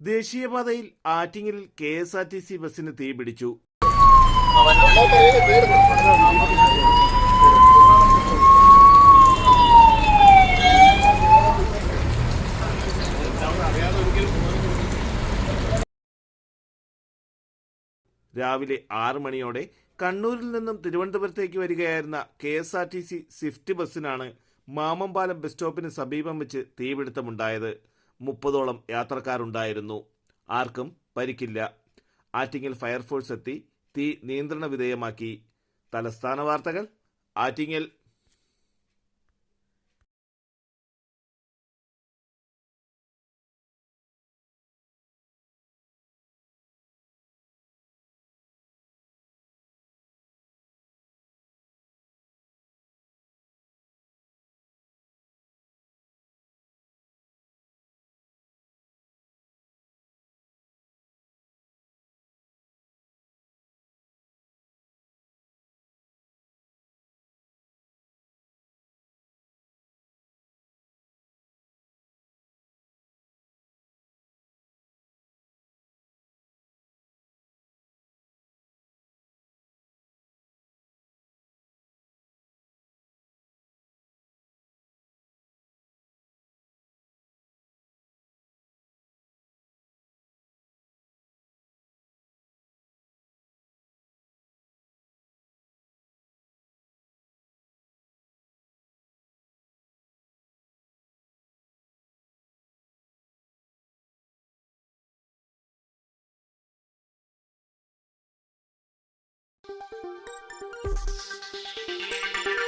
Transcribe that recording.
ദേശീയപാതയിൽ ആറ്റിങ്ങലിൽ K S R T C ബസ്സിന് തീപിടിച്ചു രാവിലെ ആറ് മണിയോടെ കണ്ണൂരിൽ നിന്നും തിരുവനന്തപുരത്തേക്ക് വരികയായിരുന്ന K S R T C swift ബസ്സിനാണ് മാമമ്പാലം bus സ്റ്റോപ്പിന് സമീപം വെച്ച് തീപിടുത്തമുണ്ടായത്. മുപ്പതോളം യാത്രക്കാരുണ്ടായിരുന്നു. ആർക്കും പരിക്കില്ല. ആറ്റിങ്ങൽ ഫയർഫോഴ്സ് എത്തി തീ നിയന്ത്രണ വിധേയമാക്കി. തലസ്ഥാന വാർത്തകൾ ആറ്റിങ്ങൽ